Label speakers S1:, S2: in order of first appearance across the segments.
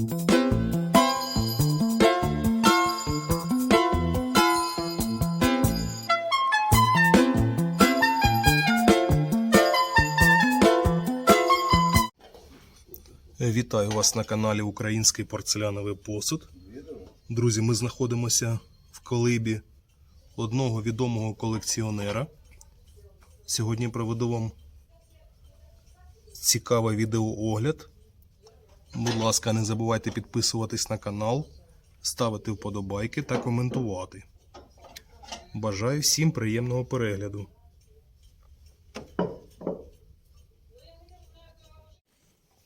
S1: Вітаю вас на каналі Український порцеляновий посуд. Друзі, ми знаходимося в колибі одного відомого колекціонера. Сьогодні проведу вам цікавий відеоогляд. Будь ласка, не забувайте підписуватись на канал, ставити вподобайки та коментувати. Бажаю всім приємного перегляду.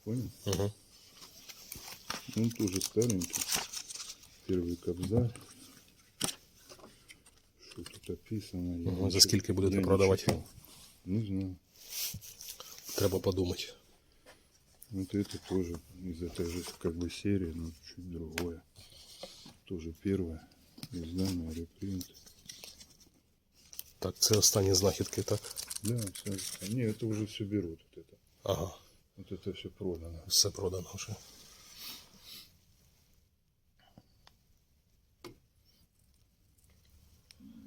S2: Понял?
S1: Ага.
S2: Он тоже старенький. Первый кобзарь. Что тут описано?
S1: Ага, за скільки будете продавати?
S2: Не знаю.
S1: Треба подумати.
S2: Вот это тоже из этой же как бы серии, но чуть другое. Тоже первое. Издание, репринт.
S1: Так, це останні знахідки, так?
S2: Да, все. Не, это уже все берут. Вот это.
S1: Ага,
S2: Вот это все продано.
S1: все продано вже.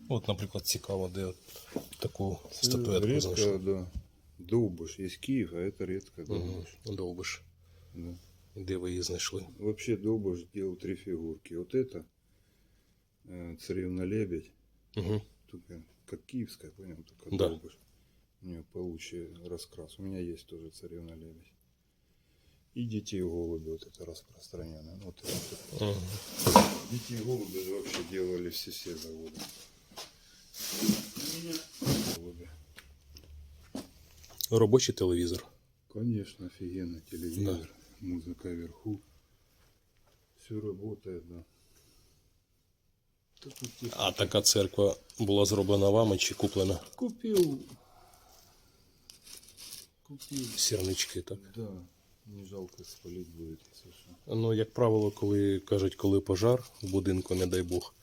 S1: От, наприклад, цікаво, де от таку статуетку
S2: редко,
S1: знайшли.
S2: да. Довбыш. Есть Киев, а это редко
S1: Угу.
S2: Довбыш.
S1: Довбиш.
S2: Да.
S1: Де ви її знайшли?
S2: Вообще Довбыш делал три фигурки. Вот это э, царевна лебедь,
S1: Угу.
S2: только как киевская, понял, только
S1: Да.
S2: Довбыш. У нее получше раскрас. У меня есть тоже царевна лебедь. И детей голуби, вот это распространенное. Вот это.
S1: Угу.
S2: Детей голуби же вообще делали все все заводы. У меня голуби.
S1: Робочий телевізор.
S2: Конечно, офигенно телевизор, музыка вверху. Все работает, да.
S1: А така церква була зроблена вами чи куплена?
S2: Купил. Купил.
S1: Сірнички, так.
S2: Да. Не жалко если что.
S1: Ну, як правило, коли кажуть, коли пожар в будинку, не дай Бог,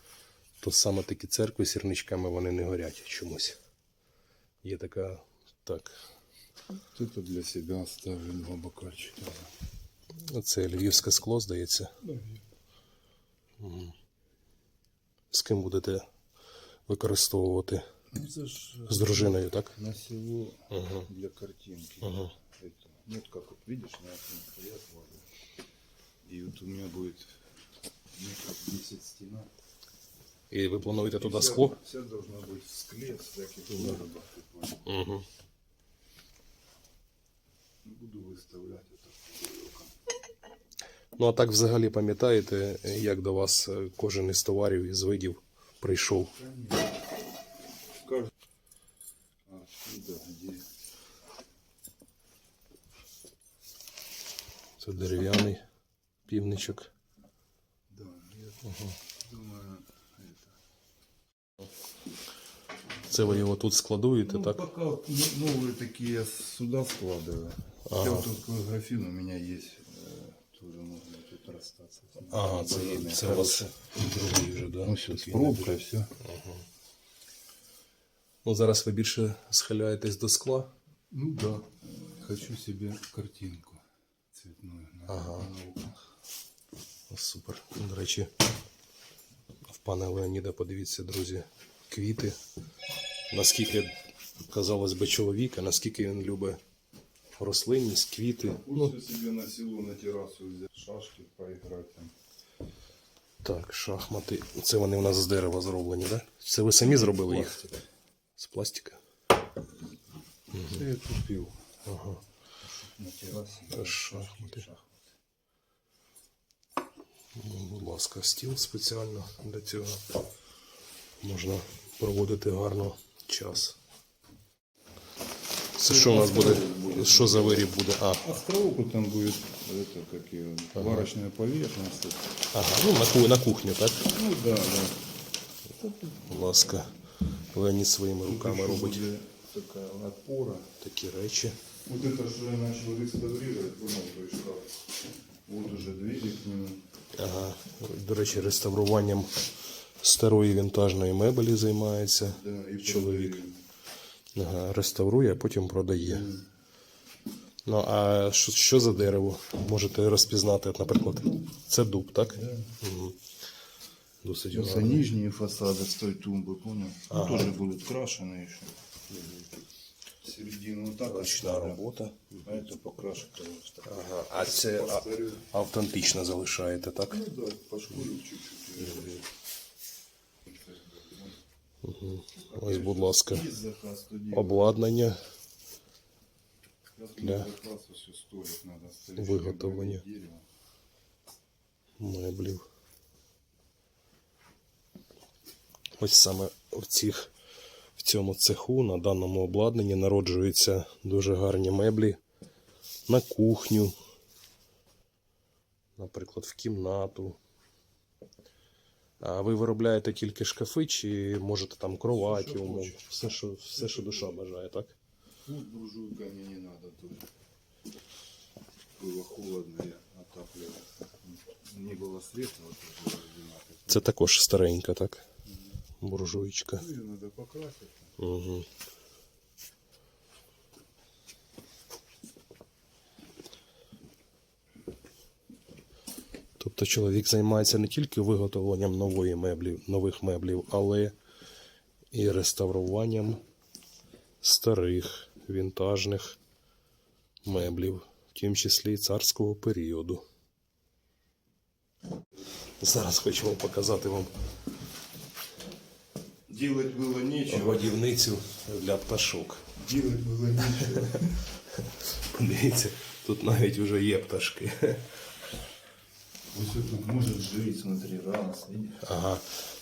S1: то саме такі церкви сірничками вони не горять чомусь. Є така, так,
S2: Вот это для себя оставлю два бокальчика.
S1: це львівське скло, здається.
S2: Да.
S1: З ким будете використовувати?
S2: Ну, это ж
S1: З дружиною, так?
S2: на село
S1: Ага.
S2: для картинки.
S1: Ага.
S2: Это, ну, вот как вот видишь, на этом стоят ладно. И вот у меня будет метров 10 стена.
S1: І ви плануєте
S2: И
S1: туди
S2: вся-
S1: скло?
S2: Вся должна быть в скле, с всяких вырубов. ты понял?
S1: Угу.
S2: Буду выставлять это.
S1: Ну, а так взагалі пам'ятаєте, як до вас е, кожен із товарів із видів прийшов?
S2: Каждый... Отсюда, где...
S1: Це дерев'яний півничок.
S2: Да, я думаю,
S1: Це ви його тут складуєте,
S2: Ну,
S1: так?
S2: пока вот ну- новые такие я сюда складываю.
S1: Ага.
S2: Хотя вот такой графин у меня есть. э, Тоже можно тут расстаться. с ним.
S1: Ага, це,
S2: Время
S1: це у вас
S2: хорошее.
S1: другий вже, да?
S2: Ну, все, с
S1: Такий
S2: пробкой, все.
S1: Ну, зараз ви більше схиляєтесь до скла.
S2: Ну да. Хочу себе картинку цветную. на-
S1: Ага.
S2: на окна.
S1: О, Супер. До речі, в пана Леоніда, подивіться, друзі, квіти. Наскільки, казалось би, чоловік, а наскільки він любить рослинність, квіти. Ну,
S2: Пусть себе на село, на террасу взять шашки поиграть там.
S1: так, шахмати. Це вони у нас з дерева зроблені, так? Да? Це ви самі зробили їх?
S2: Пластик.
S1: З пластика?
S2: Это я купил
S1: Ага.
S2: на террасе.
S1: Шахматы.
S2: Шахматы.
S1: Ну, Будь ласка, стіл спеціально для цього. Можна проводити гарно час. Це що у нас буде? Що за виріб буде? А,
S2: Островку там будет, это, как ее, варочная поверхность.
S1: ага, ну на, ку- на кухню, так?
S2: Ну да, да.
S1: Будь ласка, Леонід своїми руками
S2: Еще
S1: робить
S2: будет такая опора.
S1: такі речі.
S2: Вот это, что я начал реставрировать, понял, то есть шкаф. Вот уже двери к нему.
S1: Ага. До речі, реставруванням старої вінтажної мебелі займається
S2: Да, и
S1: чоловік.
S2: продаю.
S1: Ага, реставрує, а потім продає. Ну, а що, що за дерево? Можете розпізнати, От, наприклад, це дуб, так? Мгм. Досить
S2: Это
S1: гарно.
S2: нижние фасады с той тумбы, понял? Ну, тоже будут крашены еще. Середину вот так
S1: Ручна
S2: оставлю,
S1: робота.
S2: а это покрашено. просто.
S1: Ага. А це а,
S2: Повторю.
S1: автентично залишаєте, так?
S2: Ну да, пошкурил чуть-чуть.
S1: Ось, будь ласка, обладнання. Для виготовлення. Меблів. Ось саме в, цих, в цьому цеху на даному обладнанні народжуються дуже гарні меблі на кухню, наприклад, в кімнату. А ви виробляєте тільки шкафи, чи можете там кроваті,
S2: що
S1: умов?
S2: хочеш.
S1: Все, що, все, що душа бажає, так?
S2: Ну, с буржуйками не надо тоже. Было холодно, я отапливал. Не было света, вот это было одинаково.
S1: Це також старенька, так? Буржуйчика.
S2: Ну, ее надо покрасить.
S1: Угу. Тобто чоловік займається не тільки виготовленням нової меблі, нових меблів, але і реставруванням старих вінтажних меблів, в тім числі і царського періоду. Зараз хочемо показати вам
S2: Делать было нечего.
S1: годівницю для пташок.
S2: Делать было нечего.
S1: Подивіться, тут навіть вже є пташки.
S2: Всё тут может жить смотри, раз.
S1: Ага.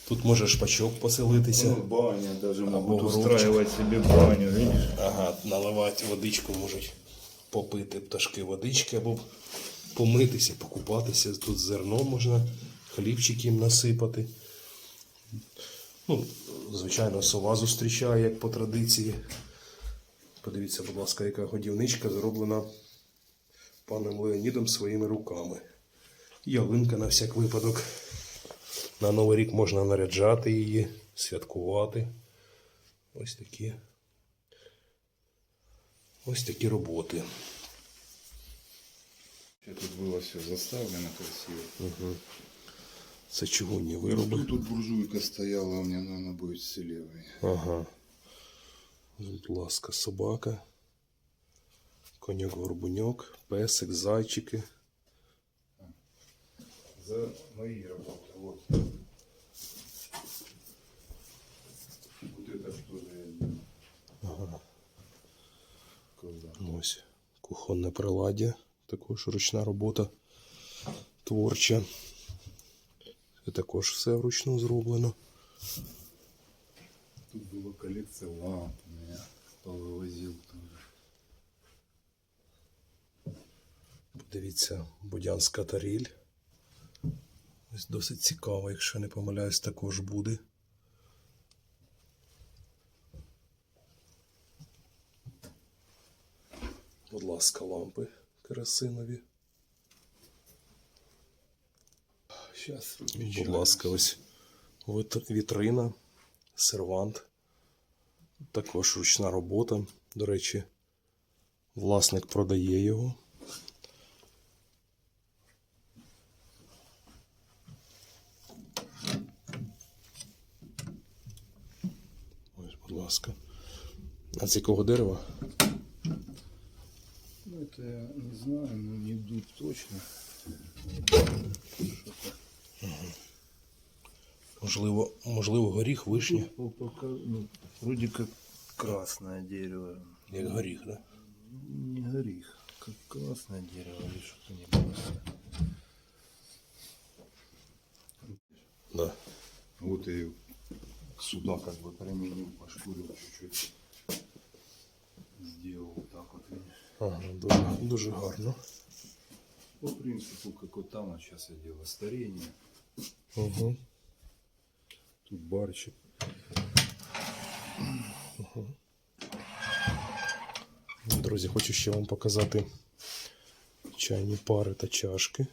S1: Тут може шпачок поселитися.
S2: Ну, баня даже
S1: горобчик.
S2: устраивать себе баню, видишь?
S1: Ага, наливати водичку можуть попити пташки водички або помитися, покупатися. Тут зерно можна, хлібчик їм насипати. Ну, звичайно, сова зустрічає, як по традиції. Подивіться, будь ласка, яка годівничка зроблена паном Леонідом своїми руками. Ялинка на всяк випадок. На Новий рік можна наряджати її, святкувати. Ось такі. Ось такі роботи.
S2: Тут было все заставлено красиво.
S1: Це чугунні
S2: Тут,
S1: вироби.
S2: тут тут буржуйка стояла, у меня, наверное, будет с.
S1: Ага. Будь ласка, собака. Коньок горбуньок, песик, зайчики
S2: За мои работы, вот. Вот это что же я делал?
S1: Ага.
S2: Коза.
S1: Ось кухонне приладдя, також ручна робота творча. Це також все вручну зроблено.
S2: Тут была коллекция ламп, я повывозил тоже.
S1: Подивіться, Будянська таріль. Ось досить цікаво, якщо не помиляюсь, також буде. Будь ласка, лампи керосинові.
S2: Сейчас
S1: Будь ласка, ось вітрина, сервант. Також ручна робота. До речі, власник продає його. Ласка. А з якого дерева?
S2: Ну, это я не знаю, но не дуб точно.
S1: Можливо, можливо, горіх, вишня.
S2: По- пока, ну, вроде как красное дерево.
S1: Як горіх, да?
S2: Не горих, как красное дерево или что-то не красное.
S1: Да.
S2: Вот и сюда как бы применил, пошкурил чуть-чуть. Сделал так вот, видишь.
S1: Ага, дуже, дуже гарно.
S2: По принципу, как вот там вот сейчас я делаю старение.
S1: Угу.
S2: Тут барчик.
S1: Друзі, хочу ще вам показати чайні пари та чашки.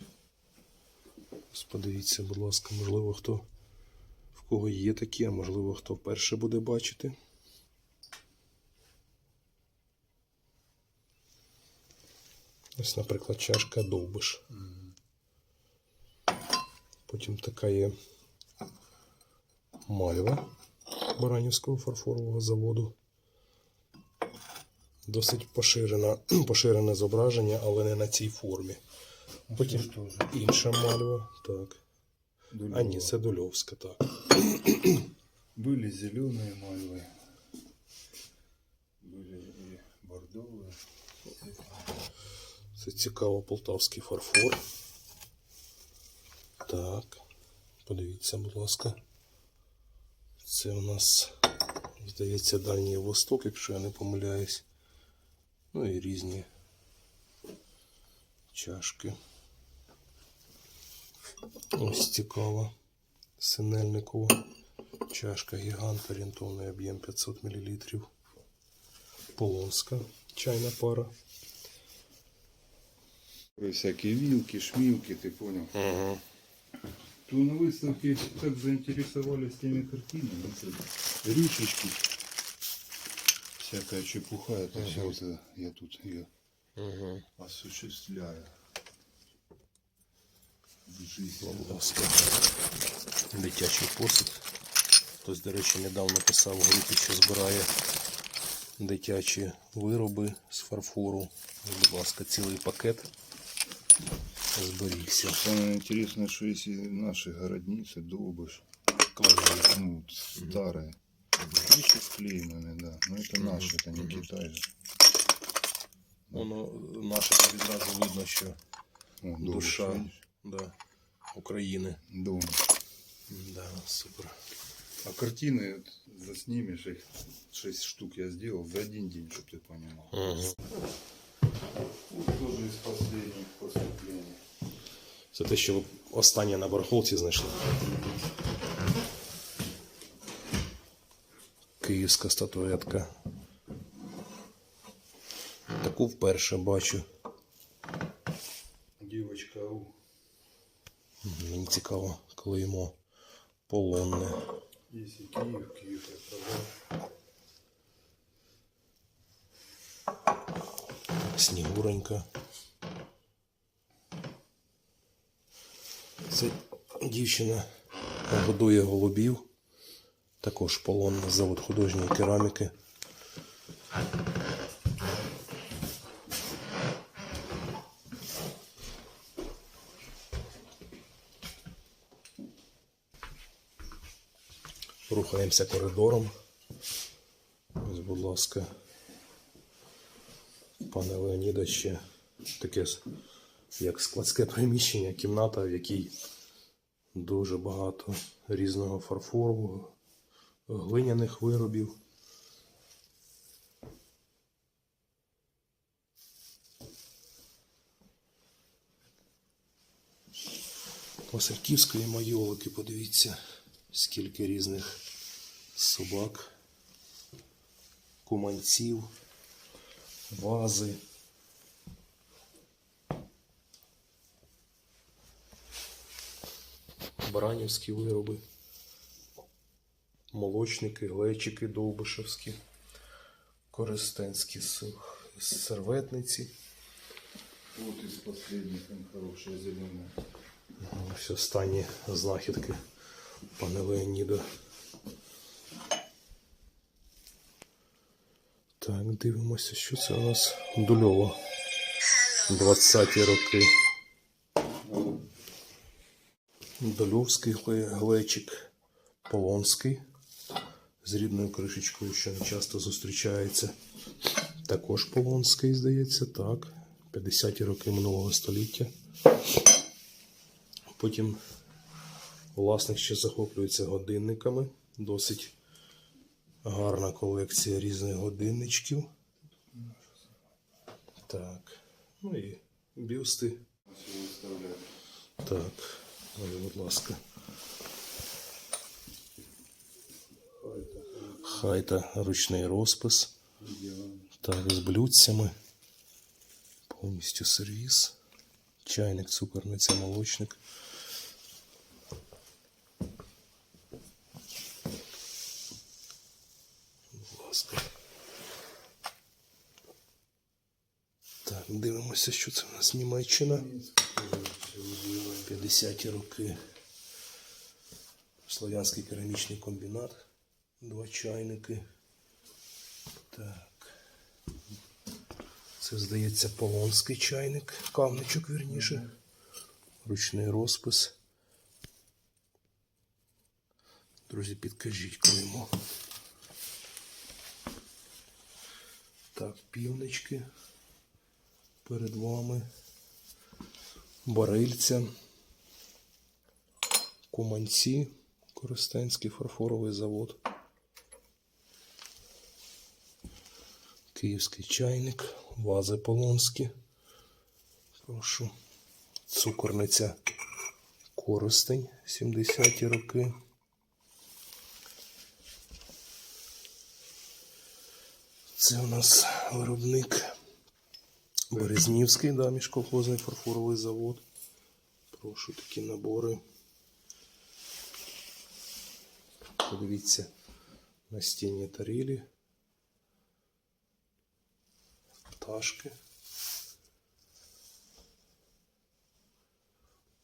S1: Ось Подивіться, будь ласка, можливо, хто кого є такі, а можливо, хто вперше буде бачити. Ось, наприклад, чашка довбиш. Потім така є мальва Баранівського фарфорового заводу. Досить поширена, поширене зображення, але не на цій формі. Потім інша мальва. Так. А ні, це Дольовська, так.
S2: Были зеленые мальвы. Были и бордовые.
S1: Це цікаво полтавський фарфор. Так. Подивіться, будь ласка. Це у нас, здається, Дальній Восток, якщо я не помиляюсь. Ну і різні чашки. Ось цікаво. Синельникова. Чашка гігант, орієнтовний об'єм 500 мл. Полонська чайна пара.
S2: Всякие вилки, шмилки, ты понял?
S1: Угу.
S2: То на выставке так заинтересовались теми картинами. Это рюшечки. Всякая чепуха. Это все вот это я тут ее
S1: Угу.
S2: осуществляю. В жизни.
S1: Будь ласка, дитячий посуд. Хтось, до речі, недавно писав в групі, що збирає дитячі вироби з фарфору. Будь ласка, цілий пакет зберігся.
S2: Самое интересное, что если наши городницы, долбыш,
S1: Класно.
S2: ну, вот старые, еще вклеены, да. Но это наши, это не Китай же.
S1: Воно наше відразу видно, що
S2: О, Долбыш,
S1: душа
S2: видишь?
S1: да, України.
S2: Дома.
S1: Да, супер.
S2: А картины вот заснимешь их, 6 штук я сделал за один день, чтобы ты понимал.
S1: Угу.
S2: Вот тоже из последних поступлений.
S1: Це те, що ви останнє на барахолці знайшли. Київська статуетка. Таку вперше бачу. Цікаво, коли йому полонне.
S2: Если Киев, Киев я продал.
S1: Снігуренька. Це дівчина годує голубів. Також полонне завод художньої кераміки. Рухаємося коридором. Ось, будь ласка. Пане Леоніда ще таке як складське приміщення, кімната, в якій дуже багато різного фарфору, глиняних виробів. Васильківської майолики, подивіться, скільки різних собак, куманців, вази. Баранівські вироби, молочники, глечики довбишевські, користенські серветниці.
S2: Вот из последних, он хорошая зеленая.
S1: Ось останні знахідки пане Леоніда. Так, дивимося, що це у нас Дульово. 20-ті роки. Дольовський глечик, Полонський з рідною кришечкою, що не часто зустрічається. Також Полонський, здається, так. 50-ті роки минулого століття. Потім власник ще захоплюється годинниками. Досить гарна колекція різних годинничків. Так. Ну і бюсти. Так, ось, будь ласка. Хайта ручний розпис. Так, з блюдцями. Повністю сервіс. Чайник, цукорниця, молочник. Подивимося, що це в нас Німеччина. 50-ті роки. Слов'янський керамічний комбінат. Два чайники. Так. Це, здається, полонський чайник. Камничок, вірніше. Ручний розпис. Друзі, підкажіть клеймо. Так, півнички перед вами. Барильця. Куманці. Коростенський фарфоровий завод. Київський чайник. Вази полонські. Прошу. Цукорниця Коростень. 70-ті роки. Це у нас виробник Березнівський, да, міжколхозний фарфоровий завод. Прошу такі набори. Подивіться на стіні тарілі. Пташки.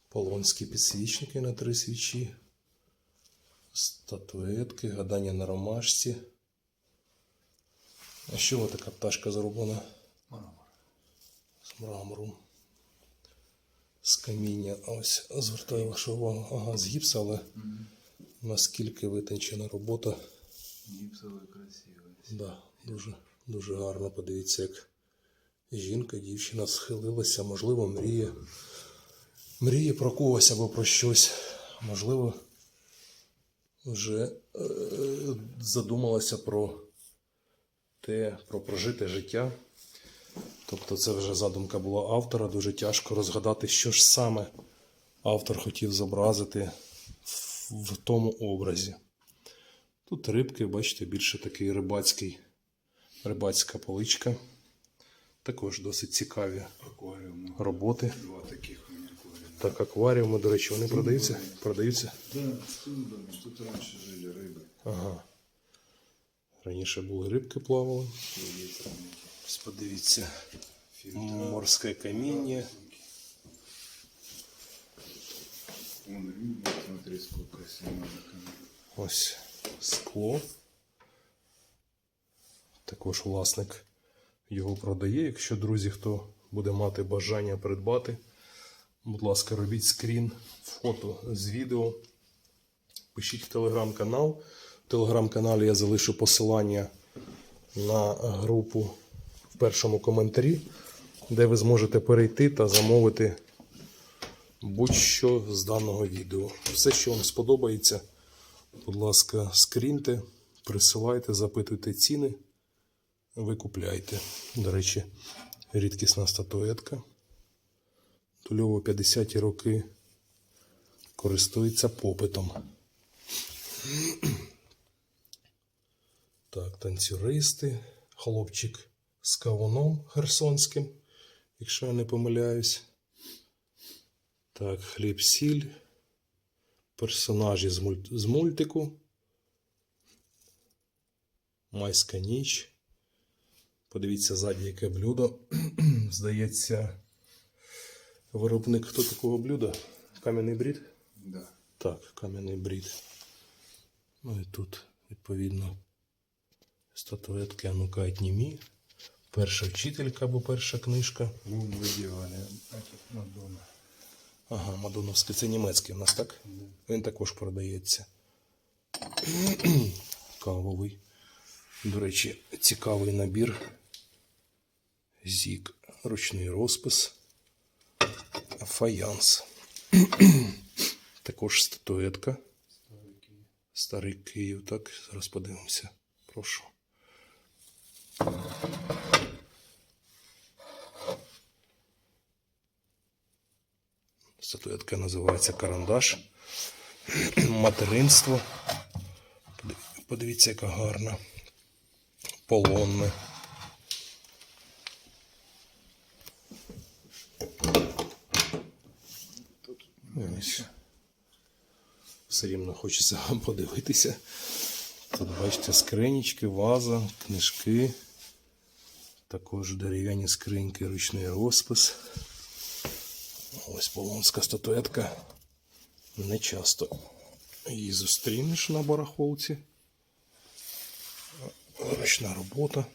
S1: Полонські підсвічники на три свічі. Статуетки, гадання на ромашці. А чого така пташка зроблена? Мрамору. З каміння. Ось звертаю вашу увагу. Ага, з гіпса, але наскільки витончена робота.
S2: Гипсовый красивый.
S1: Да, дуже, дуже гарно. Подивіться, як жінка, дівчина схилилася, можливо, мріє. Мріє про когось або про щось. Можливо, вже е, задумалася про те, про прожите життя. Тобто це вже задумка була автора. Дуже тяжко розгадати, що ж саме автор хотів зобразити в, в тому образі. Тут рибки, бачите, більше такий рибацький, рибацька поличка. Також досить цікаві
S2: Аквариум.
S1: роботи.
S2: Два таких у меня аквариума.
S1: Так, акваріуми, до речі, вони продаються? Продаються?
S2: Да, с рыбами. Тут раньше жили рыбы.
S1: Ага. Раніше були рибки плавали. Подивіться. Морське каміння. Ось скло. Також власник його продає. Якщо, друзі, хто буде мати бажання придбати, будь ласка, робіть скрін, фото з відео. Пишіть в телеграм-канал. В телеграм-каналі я залишу посилання на групу в першому коментарі, де ви зможете перейти та замовити будь-що з даного відео. Все, що вам сподобається, будь ласка, скріньте, присилайте, запитуйте ціни, ви купляйте. До речі, рідкісна статуетка. Тульово 50-ті роки користується попитом. Так, танцюристи, хлопчик з кавуном херсонським, якщо я не помиляюсь. Так, хліб сіль. Персонажі з, мульт... з мультику. Майська ніч. Подивіться ззаді, яке блюдо. Здається, виробник хто такого блюда? Кам'яний брід?
S2: Да.
S1: Так, кам'яний брід. Ну і тут, відповідно, статуетки Анукайт Німі. Перша вчителька або перша книжка.
S2: Вон выделали. Этот Мадонна.
S1: Ага, Мадоновський, це німецький у нас, так? Він також продається. Кавовий. До речі, цікавий набір. Зік, ручний розпис. Фаянс. Також статуетка. Старий Київ, так, зараз подивимося. Прошу. Статуетка називається Карандаш. Материнство. Подивіться, яка гарна. Полонне. Ось. Все рівно хочеться подивитися. Тут бачите скринічки, ваза, книжки, Також дерев'яні скриньки, ручний розпис. Ось полонська статуетка. Не часто її зустрінеш на барахолці. Ручна робота.